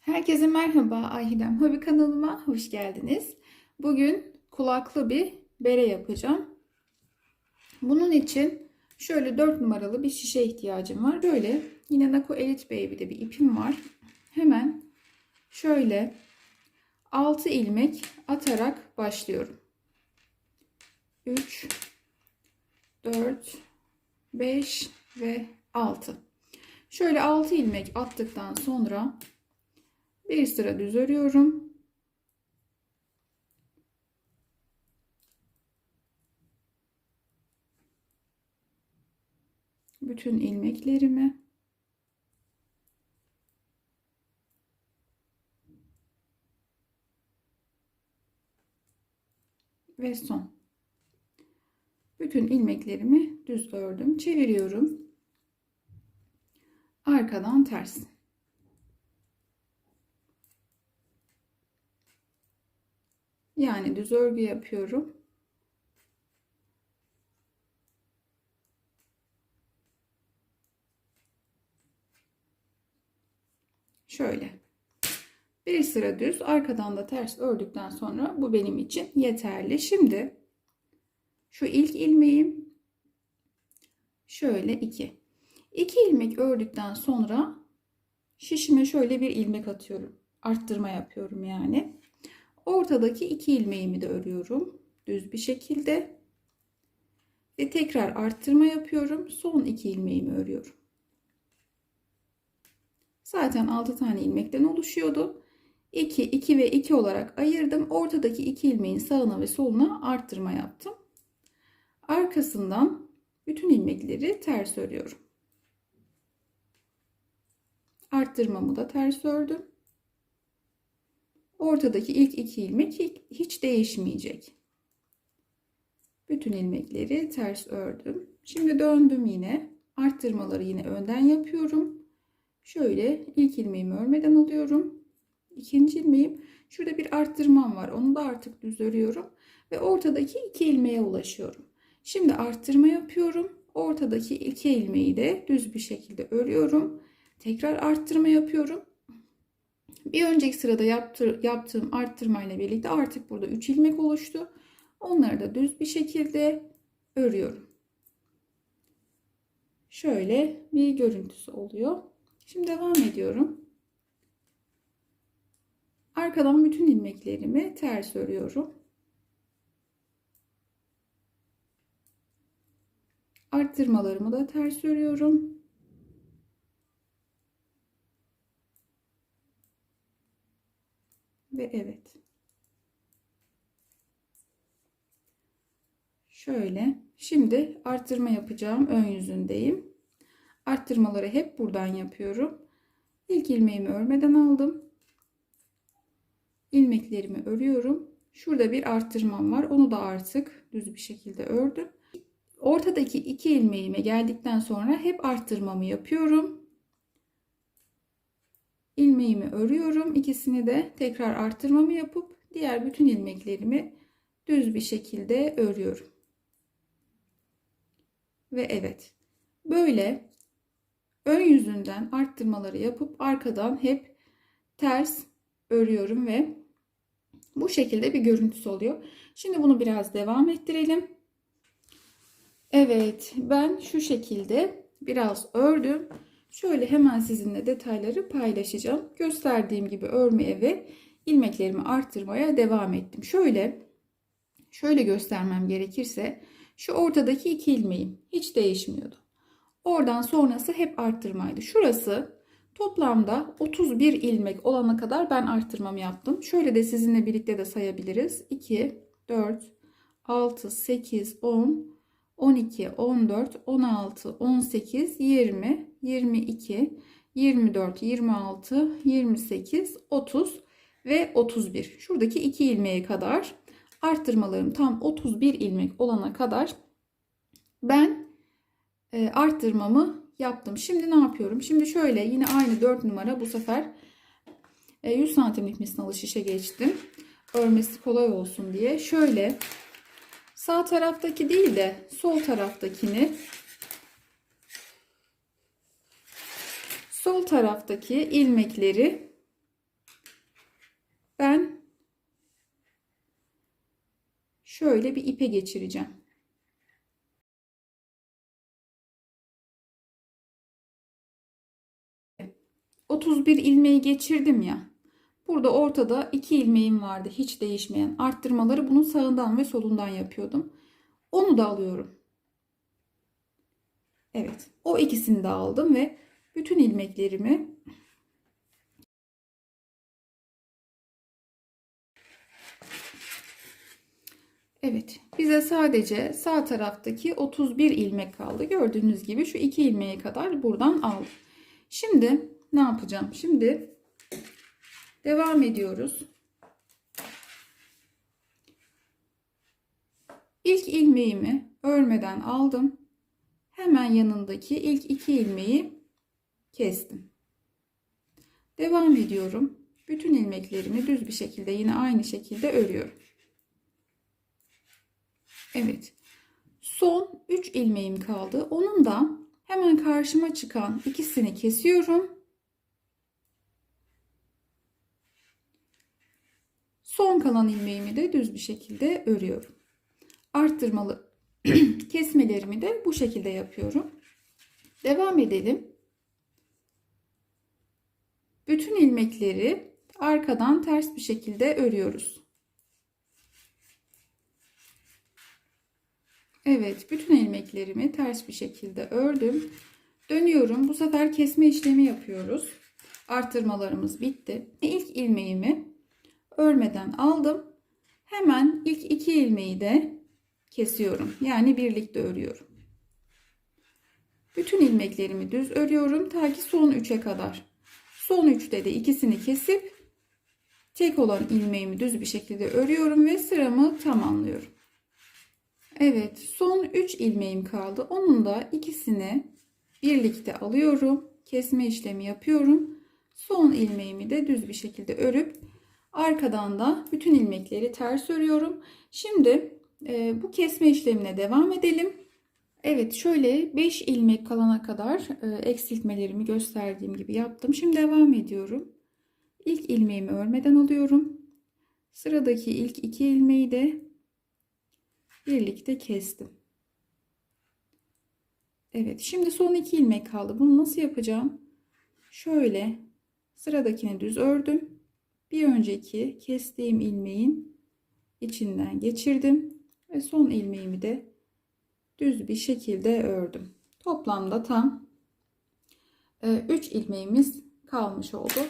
Herkese merhaba Ayhidem Hobi kanalıma hoş geldiniz. Bugün kulaklı bir bere yapacağım. Bunun için şöyle 4 numaralı bir şişe ihtiyacım var. Böyle yine Nako Elite Baby'de bir ipim var. Hemen şöyle 6 ilmek atarak başlıyorum. 3 4 5 ve 6. Şöyle 6 ilmek attıktan sonra bir sıra düz örüyorum. Bütün ilmeklerimi ve son. Bütün ilmeklerimi düz ördüm. Çeviriyorum. Arkadan ters. Yani düz örgü yapıyorum. Şöyle. Bir sıra düz, arkadan da ters ördükten sonra bu benim için yeterli. Şimdi şu ilk ilmeğim şöyle iki. İki ilmek ördükten sonra şişime şöyle bir ilmek atıyorum. Arttırma yapıyorum yani. Ortadaki iki ilmeğimi de örüyorum. Düz bir şekilde. Ve tekrar arttırma yapıyorum. Son iki ilmeğimi örüyorum. Zaten 6 tane ilmekten oluşuyordu. 2, 2 ve 2 olarak ayırdım. Ortadaki iki ilmeğin sağına ve soluna arttırma yaptım. Arkasından bütün ilmekleri ters örüyorum. Arttırmamı da ters ördüm. Ortadaki ilk iki ilmek hiç değişmeyecek. Bütün ilmekleri ters ördüm. Şimdi döndüm yine. Arttırmaları yine önden yapıyorum. Şöyle ilk ilmeğimi örmeden alıyorum. İkinci ilmeğim şurada bir arttırmam var. Onu da artık düz örüyorum ve ortadaki iki ilmeğe ulaşıyorum. Şimdi arttırma yapıyorum. Ortadaki iki ilmeği de düz bir şekilde örüyorum. Tekrar arttırma yapıyorum. Bir önceki sırada yaptır, yaptığım arttırmayla birlikte artık burada 3 ilmek oluştu. Onları da düz bir şekilde örüyorum. Şöyle bir görüntüsü oluyor. Şimdi devam ediyorum. Arkadan bütün ilmeklerimi ters örüyorum. Arttırmalarımı da ters örüyorum. Ve evet. Şöyle. Şimdi arttırma yapacağım. Ön yüzündeyim. Arttırmaları hep buradan yapıyorum. İlk ilmeğimi örmeden aldım. ilmeklerimi örüyorum. Şurada bir arttırmam var. Onu da artık düz bir şekilde ördüm. Ortadaki iki ilmeğime geldikten sonra hep arttırmamı yapıyorum. İlmeğimi örüyorum. İkisini de tekrar arttırmamı yapıp diğer bütün ilmeklerimi düz bir şekilde örüyorum. Ve evet. Böyle ön yüzünden arttırmaları yapıp arkadan hep ters örüyorum ve bu şekilde bir görüntüsü oluyor. Şimdi bunu biraz devam ettirelim. Evet ben şu şekilde biraz ördüm. Şöyle hemen sizinle detayları paylaşacağım. Gösterdiğim gibi örmeye ve ilmeklerimi arttırmaya devam ettim. Şöyle şöyle göstermem gerekirse şu ortadaki iki ilmeğim hiç değişmiyordu. Oradan sonrası hep arttırmaydı. Şurası toplamda 31 ilmek olana kadar ben arttırmamı yaptım. Şöyle de sizinle birlikte de sayabiliriz. 2, 4, 6, 8, 10, 12, 14, 16, 18, 20, 22, 24, 26, 28, 30 ve 31. Şuradaki iki ilmeğe kadar arttırmalarım tam 31 ilmek olana kadar ben e, arttırmamı yaptım. Şimdi ne yapıyorum? Şimdi şöyle yine aynı 4 numara bu sefer 100 santimlik misinalı şişe geçtim. Örmesi kolay olsun diye. Şöyle sağ taraftaki değil de sol taraftakini sol taraftaki ilmekleri ben şöyle bir ipe geçireceğim. Otuz bir ilmeği geçirdim ya. Burada ortada iki ilmeğim vardı hiç değişmeyen. Arttırmaları bunun sağından ve solundan yapıyordum. Onu da alıyorum. Evet, o ikisini de aldım ve bütün ilmeklerimi Evet, bize sadece sağ taraftaki 31 ilmek kaldı. Gördüğünüz gibi şu iki ilmeğe kadar buradan aldım. Şimdi ne yapacağım? Şimdi devam ediyoruz. İlk ilmeğimi örmeden aldım. Hemen yanındaki ilk iki ilmeği kestim. Devam ediyorum. Bütün ilmeklerimi düz bir şekilde yine aynı şekilde örüyorum. Evet. Son 3 ilmeğim kaldı. Onun da hemen karşıma çıkan ikisini kesiyorum. Son kalan ilmeğimi de düz bir şekilde örüyorum. Arttırmalı kesmelerimi de bu şekilde yapıyorum. Devam edelim. Bütün ilmekleri arkadan ters bir şekilde örüyoruz. Evet, bütün ilmeklerimi ters bir şekilde ördüm. Dönüyorum. Bu sefer kesme işlemi yapıyoruz. Artırmalarımız bitti. İlk ilmeğimi örmeden aldım. Hemen ilk iki ilmeği de kesiyorum. Yani birlikte örüyorum. Bütün ilmeklerimi düz örüyorum ta ki son 3'e kadar. Son 3'te de ikisini kesip tek olan ilmeğimi düz bir şekilde örüyorum ve sıramı tamamlıyorum. Evet, son 3 ilmeğim kaldı. Onun da ikisini birlikte alıyorum. Kesme işlemi yapıyorum. Son ilmeğimi de düz bir şekilde örüp arkadan da bütün ilmekleri ters örüyorum. Şimdi e, bu kesme işlemine devam edelim. Evet, şöyle 5 ilmek kalana kadar e, eksiltmelerimi gösterdiğim gibi yaptım. Şimdi devam ediyorum. İlk ilmeğimi örmeden alıyorum. Sıradaki ilk iki ilmeği de birlikte kestim. Evet şimdi son iki ilmek kaldı. Bunu nasıl yapacağım? Şöyle sıradakini düz ördüm. Bir önceki kestiğim ilmeğin içinden geçirdim ve son ilmeğimi de düz bir şekilde ördüm. Toplamda tam 3 e, ilmeğimiz kalmış oldu.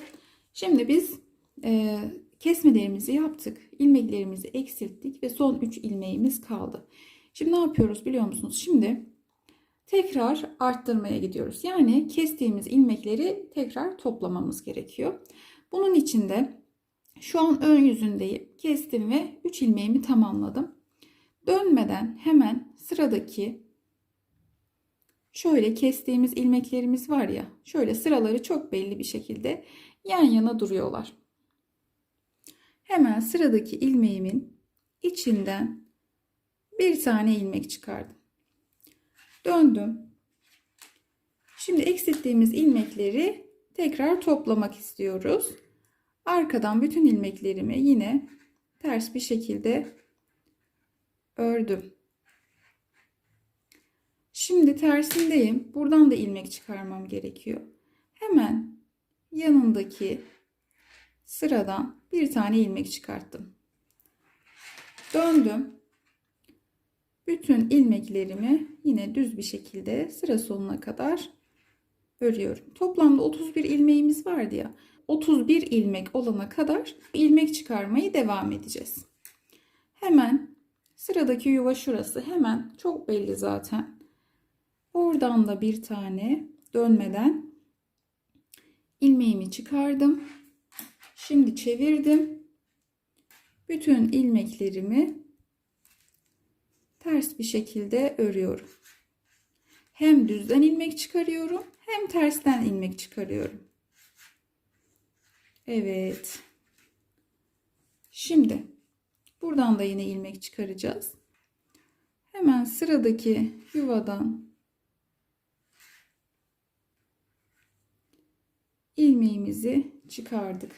Şimdi biz e, kesmelerimizi yaptık. ilmeklerimizi eksilttik ve son 3 ilmeğimiz kaldı. Şimdi ne yapıyoruz biliyor musunuz? Şimdi tekrar arttırmaya gidiyoruz. Yani kestiğimiz ilmekleri tekrar toplamamız gerekiyor. Bunun için de şu an ön yüzündeyim. Kestim ve 3 ilmeğimi tamamladım. Dönmeden hemen sıradaki şöyle kestiğimiz ilmeklerimiz var ya şöyle sıraları çok belli bir şekilde yan yana duruyorlar. Hemen sıradaki ilmeğimin içinden bir tane ilmek çıkardım. Döndüm. Şimdi eksilttiğimiz ilmekleri tekrar toplamak istiyoruz. Arkadan bütün ilmeklerimi yine ters bir şekilde ördüm. Şimdi tersindeyim. Buradan da ilmek çıkarmam gerekiyor. Hemen yanındaki sıradan bir tane ilmek çıkarttım. Döndüm. Bütün ilmeklerimi yine düz bir şekilde sıra sonuna kadar örüyorum. Toplamda 31 ilmeğimiz vardı ya. 31 ilmek olana kadar ilmek çıkarmayı devam edeceğiz. Hemen sıradaki yuva şurası hemen çok belli zaten. Oradan da bir tane dönmeden ilmeğimi çıkardım. Şimdi çevirdim. Bütün ilmeklerimi ters bir şekilde örüyorum. Hem düzden ilmek çıkarıyorum hem tersten ilmek çıkarıyorum. Evet. Şimdi buradan da yine ilmek çıkaracağız. Hemen sıradaki yuvadan ilmeğimizi çıkardık.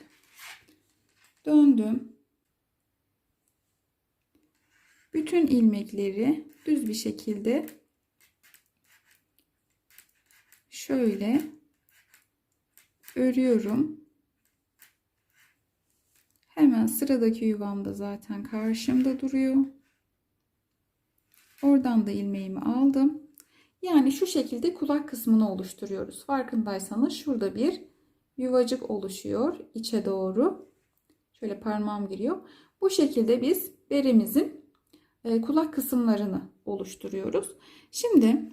Döndüm. Bütün ilmekleri düz bir şekilde şöyle örüyorum. Hemen sıradaki yuvamda zaten karşımda duruyor. Oradan da ilmeğimi aldım. Yani şu şekilde kulak kısmını oluşturuyoruz. Farkındaysanız şurada bir yuvacık oluşuyor içe doğru. Şöyle parmağım giriyor. Bu şekilde biz beremizin e, kulak kısımlarını oluşturuyoruz. Şimdi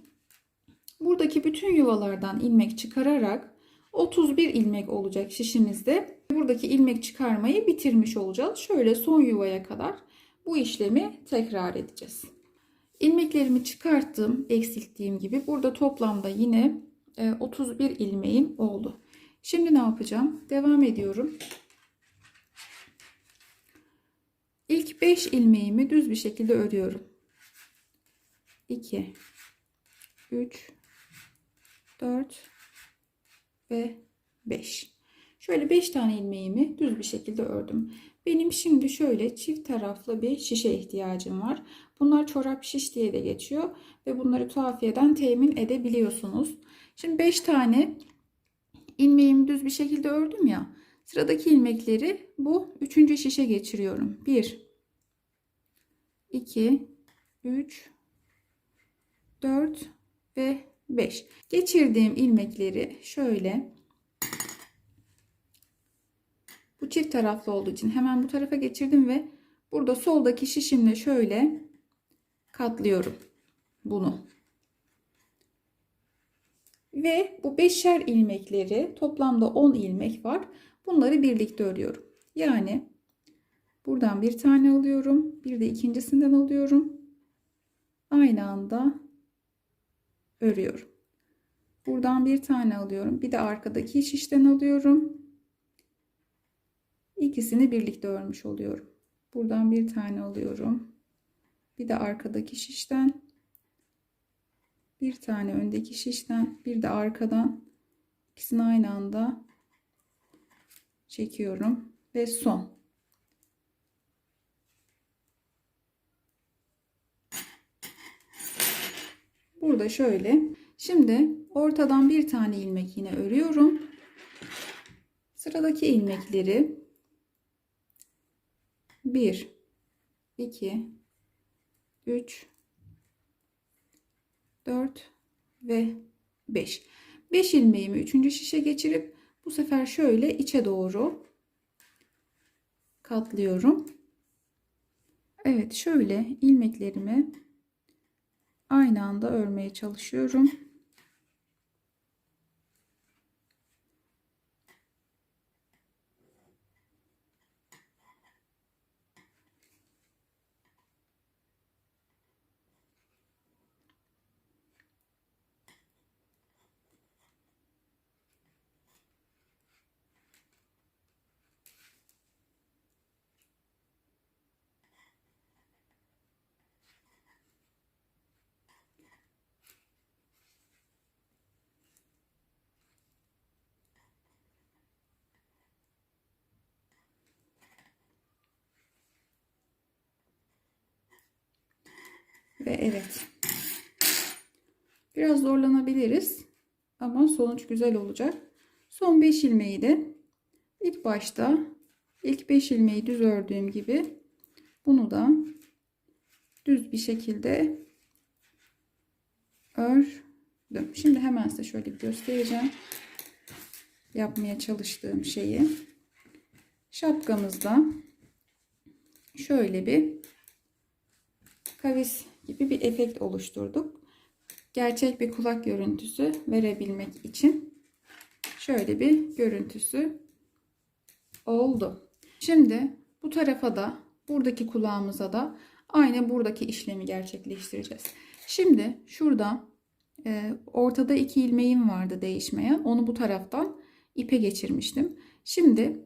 buradaki bütün yuvalardan ilmek çıkararak 31 ilmek olacak şişimizde. Buradaki ilmek çıkarmayı bitirmiş olacağız. Şöyle son yuvaya kadar bu işlemi tekrar edeceğiz. İlmeklerimi çıkarttım eksilttiğim gibi. Burada toplamda yine 31 ilmeğim oldu. Şimdi ne yapacağım? Devam ediyorum. İlk 5 ilmeğimi düz bir şekilde örüyorum. 2 3 4 ve 5. Şöyle 5 tane ilmeğimi düz bir şekilde ördüm. Benim şimdi şöyle çift taraflı bir şişe ihtiyacım var. Bunlar çorap şiş diye de geçiyor ve bunları tuhafiyeden temin edebiliyorsunuz. Şimdi 5 tane ilmeğimi düz bir şekilde ördüm ya. Sıradaki ilmekleri bu üçüncü şişe geçiriyorum. 1 2 3 4 ve 5. Geçirdiğim ilmekleri şöyle bu çift taraflı olduğu için hemen bu tarafa geçirdim ve burada soldaki şişimle şöyle katlıyorum bunu. Ve bu beşer ilmekleri toplamda 10 ilmek var. Bunları birlikte örüyorum. Yani buradan bir tane alıyorum. Bir de ikincisinden alıyorum. Aynı anda örüyorum. Buradan bir tane alıyorum. Bir de arkadaki şişten alıyorum. İkisini birlikte örmüş oluyorum. Buradan bir tane alıyorum. Bir de arkadaki şişten. Bir tane öndeki şişten. Bir de arkadan. İkisini aynı anda çekiyorum. Ve son. Burada şöyle. Şimdi ortadan bir tane ilmek yine örüyorum. Sıradaki ilmekleri 1 2 3 4 ve 5. 5 ilmeğimi 3. şişe geçirip bu sefer şöyle içe doğru katlıyorum. Evet şöyle ilmeklerimi aynı anda örmeye çalışıyorum. Ve evet. Biraz zorlanabiliriz. Ama sonuç güzel olacak. Son 5 ilmeği de ilk başta ilk 5 ilmeği düz ördüğüm gibi bunu da düz bir şekilde ördüm. Şimdi hemen size şöyle bir göstereceğim. Yapmaya çalıştığım şeyi. Şapkamızda şöyle bir kavis gibi bir efekt oluşturduk. Gerçek bir kulak görüntüsü verebilmek için şöyle bir görüntüsü oldu. Şimdi bu tarafa da buradaki kulağımıza da aynı buradaki işlemi gerçekleştireceğiz. Şimdi şurada e, ortada iki ilmeğim vardı değişmeyen. Onu bu taraftan ipe geçirmiştim. Şimdi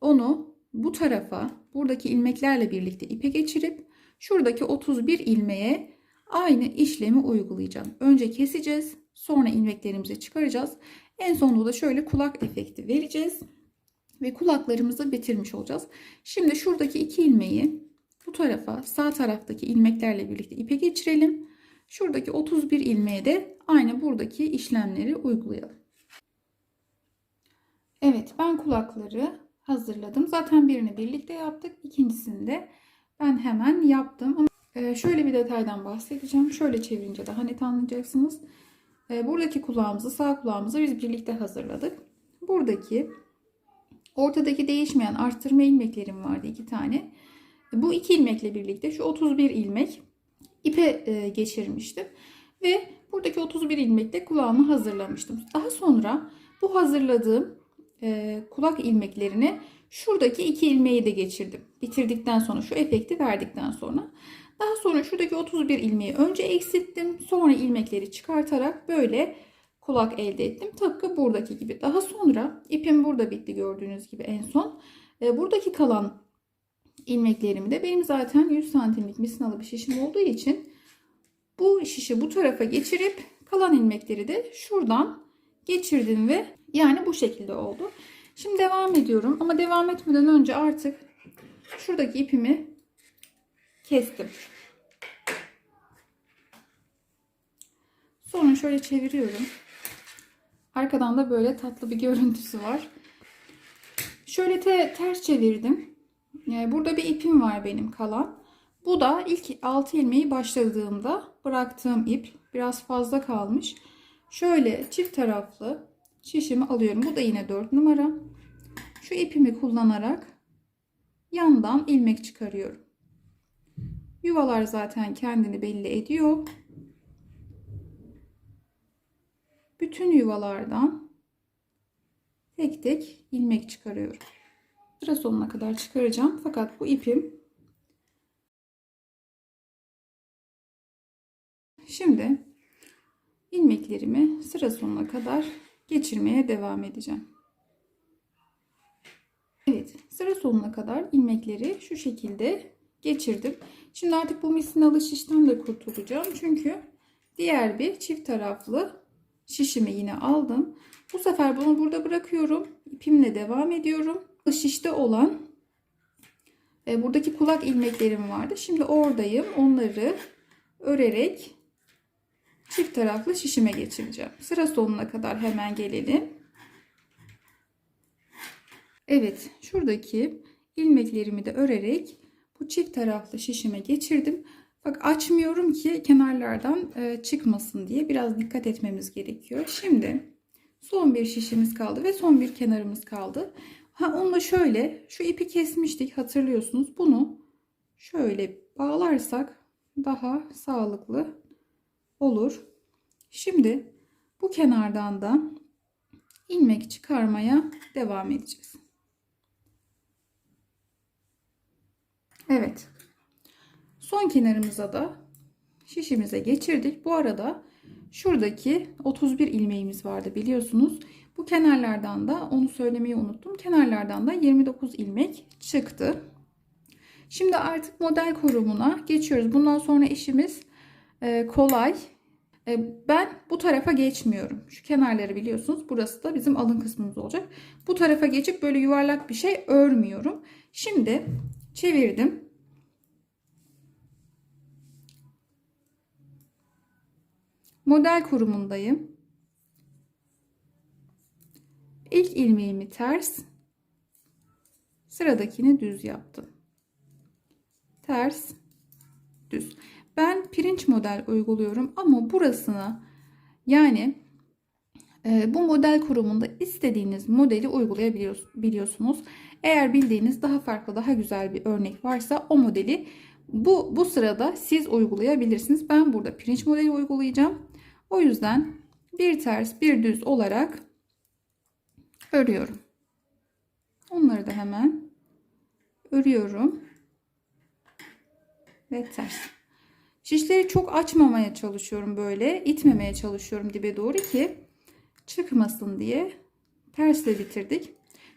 onu bu tarafa buradaki ilmeklerle birlikte ipe geçirip şuradaki 31 ilmeğe aynı işlemi uygulayacağım. Önce keseceğiz. Sonra ilmeklerimizi çıkaracağız. En sonunda da şöyle kulak efekti vereceğiz. ve kulaklarımızı bitirmiş olacağız. Şimdi şuradaki iki ilmeği bu tarafa sağ taraftaki ilmeklerle birlikte ipe geçirelim. Şuradaki 31 ilmeğe de aynı buradaki işlemleri uygulayalım. Evet ben kulakları hazırladım. Zaten birini birlikte yaptık. İkincisini de ben hemen yaptım. Ama e, şöyle bir detaydan bahsedeceğim. Şöyle çevirince daha net anlayacaksınız. E, buradaki kulağımızı sağ kulağımızı biz birlikte hazırladık. Buradaki ortadaki değişmeyen arttırma ilmeklerim vardı iki tane. Bu iki ilmekle birlikte şu 31 ilmek ipe e, geçirmiştim. Ve buradaki 31 ilmekle kulağımı hazırlamıştım. Daha sonra bu hazırladığım e, kulak ilmeklerini şuradaki iki ilmeği de geçirdim. Bitirdikten sonra şu efekti verdikten sonra. Daha sonra şuradaki 31 ilmeği önce eksilttim. Sonra ilmekleri çıkartarak böyle kulak elde ettim. Tıpkı buradaki gibi. Daha sonra ipim burada bitti gördüğünüz gibi en son. E, buradaki kalan ilmeklerimi de benim zaten 100 santimlik misinalı bir şişim olduğu için bu şişi bu tarafa geçirip kalan ilmekleri de şuradan geçirdim ve yani bu şekilde oldu. Şimdi devam ediyorum ama devam etmeden önce artık şuradaki ipimi kestim. Sonra şöyle çeviriyorum. Arkadan da böyle tatlı bir görüntüsü var. Şöyle te ters çevirdim. Yani burada bir ipim var benim kalan. Bu da ilk 6 ilmeği başladığımda bıraktığım ip. Biraz fazla kalmış. Şöyle çift taraflı şişimi alıyorum. Bu da yine 4 numara. Şu ipimi kullanarak yandan ilmek çıkarıyorum. Yuvalar zaten kendini belli ediyor. Bütün yuvalardan tek tek ilmek çıkarıyorum. Sıra sonuna kadar çıkaracağım. Fakat bu ipim Şimdi ilmeklerimi sıra sonuna kadar geçirmeye devam edeceğim. Evet sıra sonuna kadar ilmekleri şu şekilde geçirdim. Şimdi artık bu misinalı şişten de kurtulacağım. Çünkü diğer bir çift taraflı şişimi yine aldım. Bu sefer bunu burada bırakıyorum. İpimle devam ediyorum. Şişte olan e, buradaki kulak ilmeklerim vardı. Şimdi oradayım. Onları örerek çift taraflı şişime geçireceğim. Sıra sonuna kadar hemen gelelim. Evet şuradaki ilmeklerimi de örerek bu çift taraflı şişime geçirdim. Bak açmıyorum ki kenarlardan e, çıkmasın diye biraz dikkat etmemiz gerekiyor. Şimdi son bir şişimiz kaldı ve son bir kenarımız kaldı. Ha onu da şöyle şu ipi kesmiştik hatırlıyorsunuz. Bunu şöyle bağlarsak daha sağlıklı olur. Şimdi bu kenardan da ilmek çıkarmaya devam edeceğiz. Evet. Son kenarımıza da şişimize geçirdik. Bu arada şuradaki 31 ilmeğimiz vardı biliyorsunuz. Bu kenarlardan da onu söylemeyi unuttum. Kenarlardan da 29 ilmek çıktı. Şimdi artık model korumuna geçiyoruz. Bundan sonra işimiz e, kolay. E, ben bu tarafa geçmiyorum. Şu kenarları biliyorsunuz. Burası da bizim alın kısmımız olacak. Bu tarafa geçip böyle yuvarlak bir şey örmüyorum. Şimdi çevirdim. Model kurumundayım. İlk ilmeğimi ters, sıradakini düz yaptım. Ters, düz. Ben pirinç model uyguluyorum ama burasını yani e, bu model kurumunda istediğiniz modeli uygulayabiliyorsunuz. Eğer bildiğiniz daha farklı, daha güzel bir örnek varsa o modeli bu, bu sırada siz uygulayabilirsiniz. Ben burada pirinç modeli uygulayacağım. O yüzden bir ters bir düz olarak örüyorum. Onları da hemen örüyorum. Ve ters. Şişleri çok açmamaya çalışıyorum böyle. itmemeye çalışıyorum dibe doğru ki çıkmasın diye. Tersle bitirdik.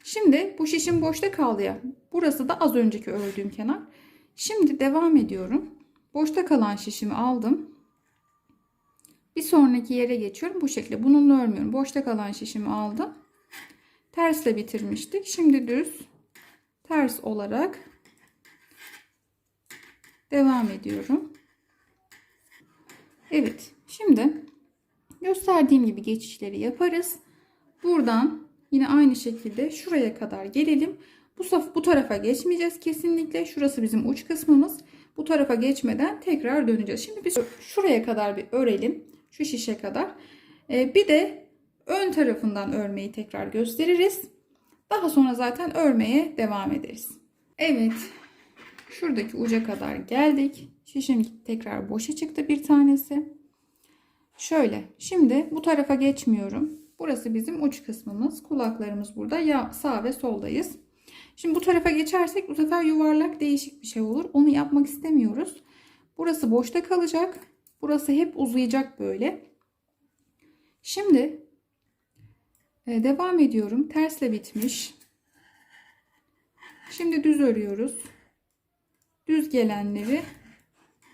Şimdi bu şişim boşta kaldı ya. Burası da az önceki ördüğüm kenar. Şimdi devam ediyorum. Boşta kalan şişimi aldım. Bir sonraki yere geçiyorum. Bu şekilde. Bununla örmüyorum. Boşta kalan şişimi aldım. tersle bitirmiştik. Şimdi düz ters olarak devam ediyorum. Evet. Şimdi gösterdiğim gibi geçişleri yaparız. Buradan yine aynı şekilde şuraya kadar gelelim. Bu bu tarafa geçmeyeceğiz kesinlikle. Şurası bizim uç kısmımız. Bu tarafa geçmeden tekrar döneceğiz. Şimdi biz şuraya kadar bir örelim. Şu şişe kadar. Ee, bir de ön tarafından örmeyi tekrar gösteririz. Daha sonra zaten örmeye devam ederiz. Evet. Şuradaki uca kadar geldik. Şişim tekrar boşa çıktı bir tanesi. Şöyle. Şimdi bu tarafa geçmiyorum. Burası bizim uç kısmımız. Kulaklarımız burada. Ya sağ ve soldayız. Şimdi bu tarafa geçersek bu sefer yuvarlak değişik bir şey olur. Onu yapmak istemiyoruz. Burası boşta kalacak. Burası hep uzayacak böyle. Şimdi e, devam ediyorum. Tersle bitmiş. Şimdi düz örüyoruz. Düz gelenleri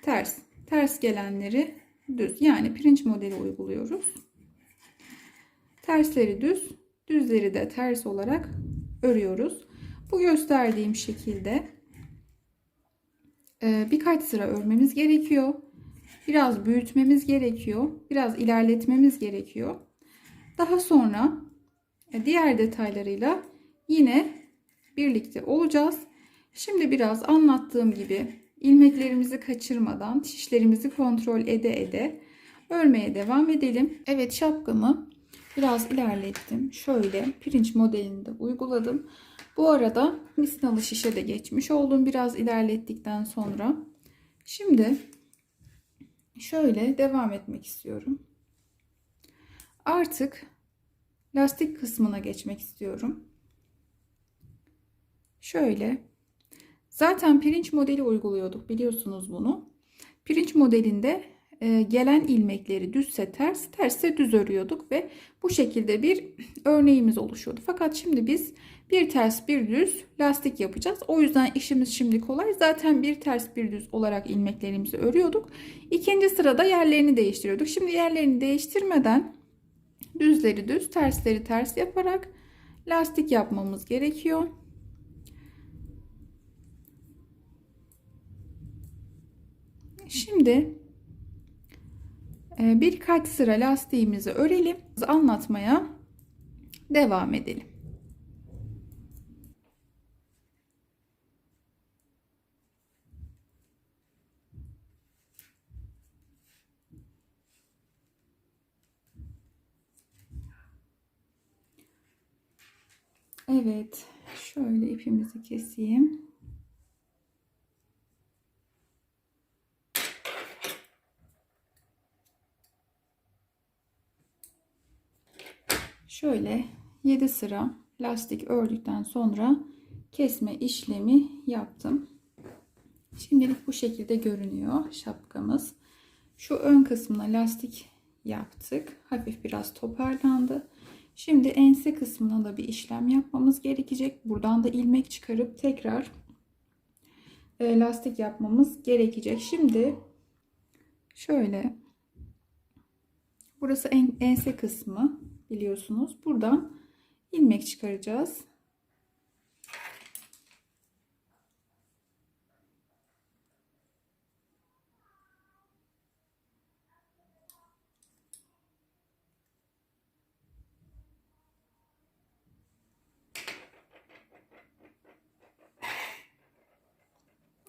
ters, ters gelenleri düz. Yani pirinç modeli uyguluyoruz. Tersleri düz, düzleri de ters olarak örüyoruz. Bu gösterdiğim şekilde e, birkaç sıra örmemiz gerekiyor. Biraz büyütmemiz gerekiyor. Biraz ilerletmemiz gerekiyor. Daha sonra e, diğer detaylarıyla yine birlikte olacağız. Şimdi biraz anlattığım gibi ilmeklerimizi kaçırmadan şişlerimizi kontrol ede ede örmeye devam edelim. Evet şapkamı biraz ilerlettim. Şöyle pirinç modelinde uyguladım. Bu arada misinalı şişe de geçmiş oldum biraz ilerlettikten sonra. Şimdi şöyle devam etmek istiyorum. Artık lastik kısmına geçmek istiyorum. Şöyle. Zaten pirinç modeli uyguluyorduk biliyorsunuz bunu. Pirinç modelinde e, gelen ilmekleri düzse ters, tersse düz örüyorduk ve bu şekilde bir örneğimiz oluşuyordu. Fakat şimdi biz bir ters bir düz lastik yapacağız. O yüzden işimiz şimdi kolay. Zaten bir ters bir düz olarak ilmeklerimizi örüyorduk. İkinci sırada yerlerini değiştiriyorduk. Şimdi yerlerini değiştirmeden düzleri düz, tersleri ters yaparak lastik yapmamız gerekiyor. Şimdi e, birkaç sıra lastiğimizi örelim. Anlatmaya devam edelim. Evet, şöyle ipimizi keseyim. Şöyle 7 sıra lastik ördükten sonra kesme işlemi yaptım. Şimdilik bu şekilde görünüyor şapkamız. Şu ön kısmına lastik yaptık. Hafif biraz toparlandı. Şimdi ense kısmına da bir işlem yapmamız gerekecek. Buradan da ilmek çıkarıp tekrar e, lastik yapmamız gerekecek. Şimdi şöyle burası ense kısmı biliyorsunuz. Buradan ilmek çıkaracağız.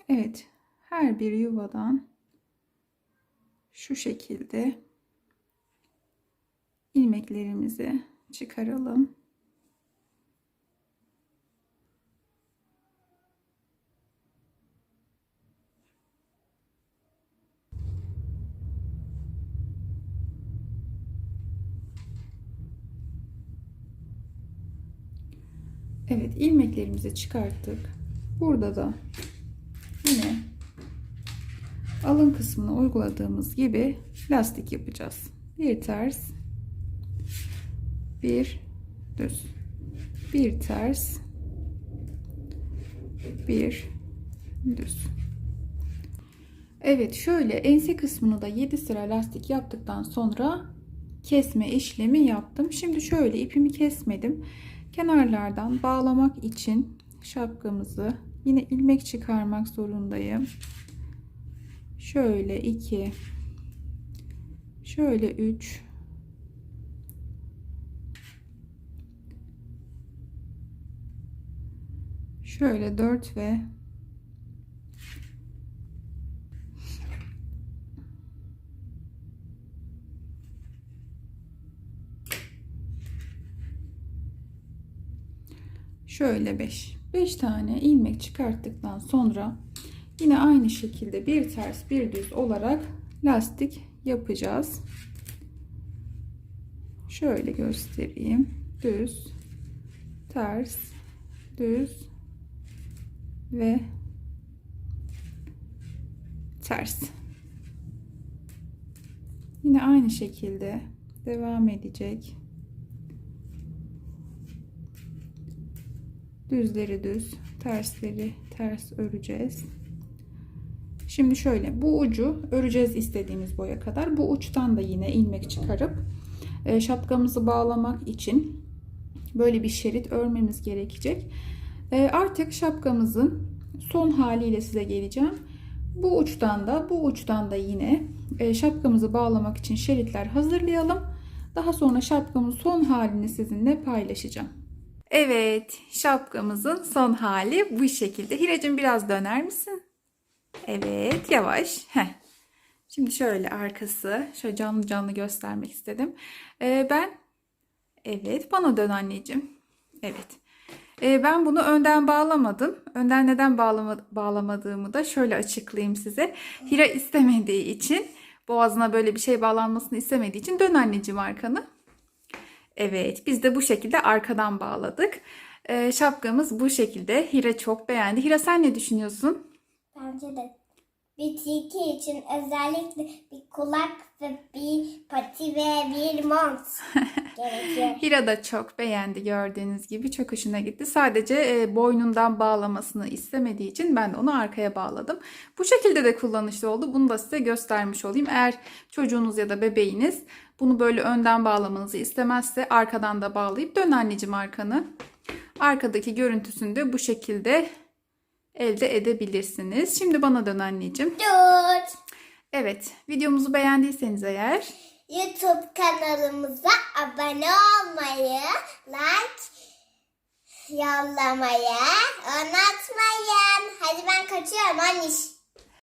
Evet, her bir yuvadan şu şekilde ilmeklerimizi çıkaralım. Evet ilmeklerimizi çıkarttık. Burada da yine alın kısmını uyguladığımız gibi lastik yapacağız. Bir ters bir düz. Bir ters. Bir düz. Evet şöyle ense kısmını da 7 sıra lastik yaptıktan sonra kesme işlemi yaptım. Şimdi şöyle ipimi kesmedim. Kenarlardan bağlamak için şapkamızı yine ilmek çıkarmak zorundayım. Şöyle 2 Şöyle 3 Şöyle 4 ve Şöyle 5. 5 tane ilmek çıkarttıktan sonra yine aynı şekilde bir ters bir düz olarak lastik yapacağız. Şöyle göstereyim. Düz, ters, düz ve ters. Yine aynı şekilde devam edecek. Düzleri düz, tersleri ters öreceğiz. Şimdi şöyle bu ucu öreceğiz istediğimiz boya kadar. Bu uçtan da yine ilmek çıkarıp e, şapkamızı bağlamak için böyle bir şerit örmemiz gerekecek. E, artık şapkamızın son haliyle size geleceğim. Bu uçtan da bu uçtan da yine e, şapkamızı bağlamak için şeritler hazırlayalım. Daha sonra şapkamın son halini sizinle paylaşacağım. Evet, şapkamızın son hali bu şekilde. Hiracığım biraz döner misin? Evet, yavaş. Heh. Şimdi şöyle arkası, şöyle canlı canlı göstermek istedim. Ee, ben, evet bana dön anneciğim. Evet. Ee, ben bunu önden bağlamadım. Önden neden bağlama, bağlamadığımı da şöyle açıklayayım size. Hira istemediği için, boğazına böyle bir şey bağlanmasını istemediği için dön anneciğim arkanı. Evet, biz de bu şekilde arkadan bağladık. Ee, şapkamız bu şekilde. Hira çok beğendi. Hira sen ne düşünüyorsun? Bence de bir tilki için özellikle bir kulak ve bir pati ve bir mont gerekiyor. Hira da çok beğendi gördüğünüz gibi. Çok hoşuna gitti. Sadece e, boynundan bağlamasını istemediği için ben de onu arkaya bağladım. Bu şekilde de kullanışlı oldu. Bunu da size göstermiş olayım. Eğer çocuğunuz ya da bebeğiniz bunu böyle önden bağlamanızı istemezse arkadan da bağlayıp dön anneciğim arkanı. Arkadaki görüntüsünü de bu şekilde elde edebilirsiniz. Şimdi bana dön anneciğim. Dur. Evet, videomuzu beğendiyseniz eğer YouTube kanalımıza abone olmayı, like yollamayı unutmayın. Hadi ben kaçıyorum anniş.